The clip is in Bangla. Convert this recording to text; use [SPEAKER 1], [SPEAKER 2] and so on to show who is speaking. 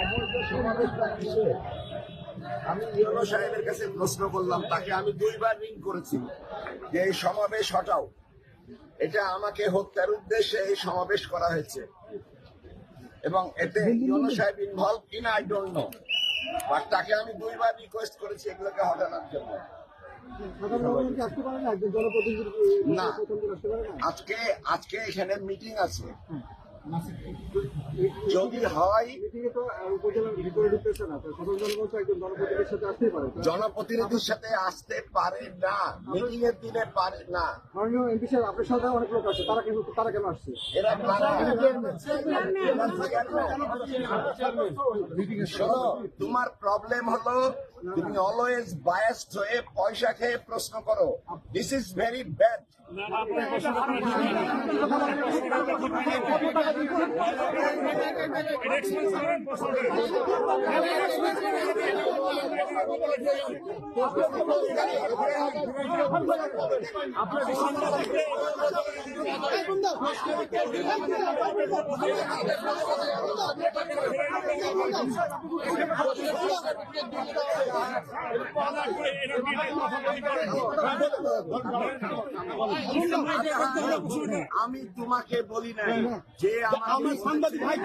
[SPEAKER 1] অবৈধ সমাবেশটা কিসের? আমি ইউনো সাহেবের কাছে প্রশ্ন করলাম তাকে আমি দুইবার রিং করেছি যে এই সমাবেশ হটাও। এটা আমাকে হত্যার উদ্দেশ্যে এই সমাবেশ করা হয়েছে। এবং এতে ইউনো সাহেব ইনভলভ কিনা আই ডোন্ট নো বাট তাকে আমি দুইবার রিকোয়েস্ট করেছি এগুলোকে হটানোর জন্য।
[SPEAKER 2] না।
[SPEAKER 1] আজকে আজকে এখানে মিটিং আছে। যদি হয়,
[SPEAKER 2] জনপ্রতিনিধির সাথে
[SPEAKER 1] আসতে পারে না মিটিং এর দিনে পারে না।
[SPEAKER 2] অনেক
[SPEAKER 1] শোনো, তোমার প্রবলেম হলো, তুমি অলওয়েজ বায়াসড হয়ে পয়সা খেয়ে প্রশ্ন করো। This is very bad El ex-ministro de আমি তোমাকে বলি নাই যে আমার
[SPEAKER 2] সাংবাদিক ভাই